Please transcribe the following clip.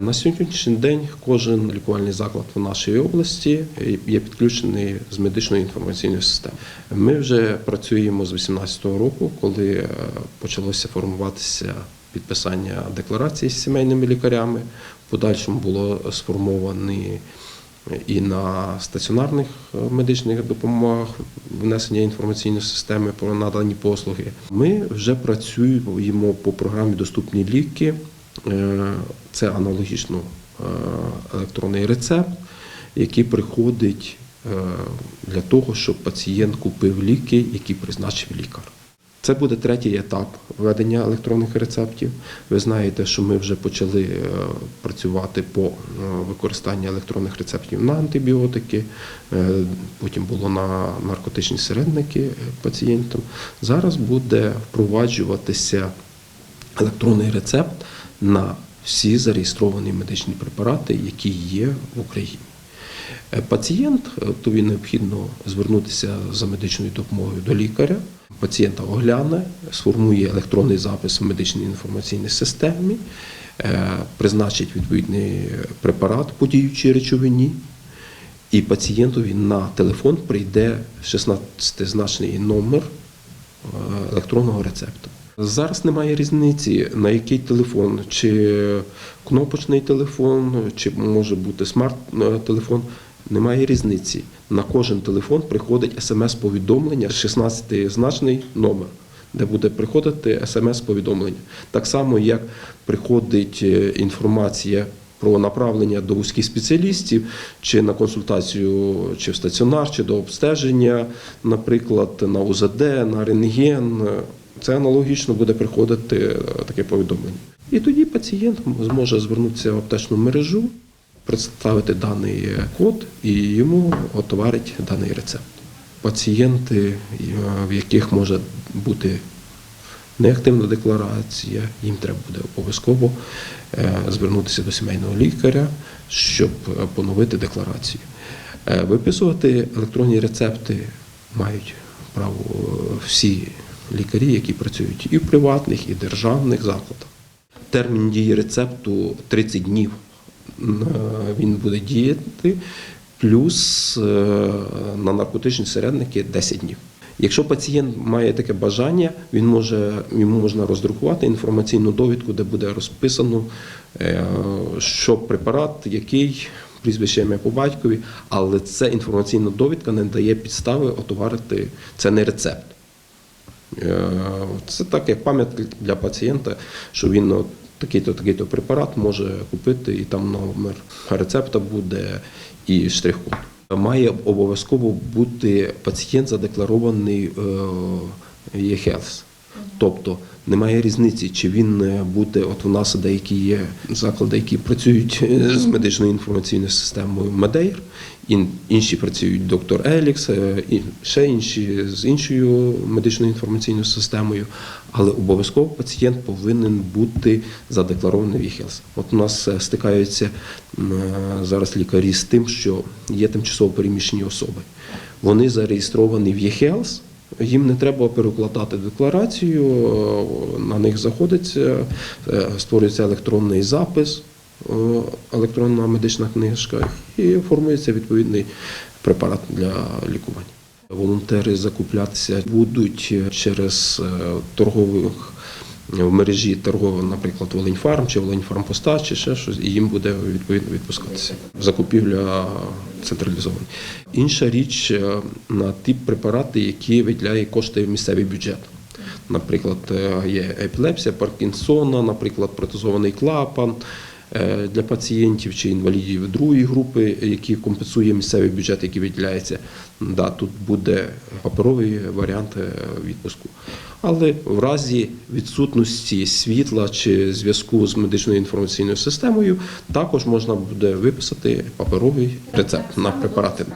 На сьогоднішній день кожен лікувальний заклад в нашій області є підключений з медичної інформаційної системи. Ми вже працюємо з 2018 року, коли е, почалося формуватися підписання декларації з сімейними лікарями. В подальшому було сформовані і на стаціонарних е, медичних допомогах внесення інформаційної системи про надані послуги. Ми вже працюємо по програмі Доступні ліки. Е, Це аналогічно е, електронний рецепт, який приходить е, для того, щоб пацієнт купив ліки, які призначив лікар. Це буде третій етап введення електронних рецептів. Ви знаєте, що ми вже почали працювати по використанню електронних рецептів на антибіотики, потім було на наркотичні середники пацієнтам. Зараз буде впроваджуватися електронний рецепт на всі зареєстровані медичні препарати, які є в Україні. Е, Пацієнт, е, тобі необхідно звернутися за медичною допомогою до лікаря. Пацієнта огляне, сформує електронний запис в медичній інформаційній системі, е, призначить відповідний препарат по діючій речовині, і пацієнтові на телефон прийде 16-значний номер електронного рецепту. Зараз немає різниці, на який телефон, чи кнопочний телефон, чи може бути смарт-телефон. Немає різниці. На кожен телефон приходить смс-повідомлення, 16-значний номер, де буде приходити смс-повідомлення. Так само, як приходить е, інформація про направлення до вузьких спеціалістів, чи на консультацію, чи в стаціонар, чи до обстеження, наприклад, на УЗД, на рентген. Це аналогічно буде приходити е, таке повідомлення. І тоді пацієнт зможе звернутися в аптечну мережу, представити даний е, код і йому отоварить даний рецепт. Пацієнти, е, в яких може бути неактивна декларація, їм треба буде обов'язково звернутися до сімейного лікаря, щоб поновити декларацію. Виписувати електронні рецепти мають право всі лікарі, які працюють і в приватних, і в державних закладах. Термін дії рецепту 30 днів е, він буде діяти, плюс е, на наркотичні середники 10 днів. Якщо пацієнт має таке бажання, він може йому можна роздрукувати інформаційну довідку, де буде розписано, е, що препарат, який прізвище ім'я по батькові, але ця інформаційна довідка не дає підстави отоварити це не рецепт. Е, Це так як пам'ятка для пацієнта, що він такий-то такий-то препарат може купити, і там номер рецепта буде і штрих-код. Має обов'язково бути пацієнт задекларований е, e-health. Тобто немає різниці, чи він е, буде, от у нас деякі є заклади, які працюють з медичною інформаційною системою Медейр, інші працюють доктор Елікс, е, і ще інші з іншою медичною інформаційною системою. Але обов'язково пацієнт повинен бути задекларований в e-health. От у нас е, стикаються е, зараз лікарі з тим, що є тимчасово переміщені особи. Вони зареєстровані в e-health, їм не треба перекладати декларацію, на них заходиться, створюється електронний запис, електронна медична книжка і формується відповідний препарат для лікування. Волонтери закуплятися будуть через е, торгових в мережі торгових, наприклад, Волиньфарм чи Волиньфармпоста, чи ще щось, і їм буде відповідно відпускатися. Закупівля централізована. Інша річ е, на ті препарати, які виділяє кошти місцевий бюджет. Наприклад, е, є епілепсія, Паркінсона, наприклад, протезований клапан е, для пацієнтів чи інвалідів другої групи, які компенсує місцевий бюджет, який виділяється. Да, тут буде паперовий варіант е, відпуску. Але в разі відсутності світла чи зв'язку з медичною інформаційною системою також можна буде виписати паперовий рецепт на препарати.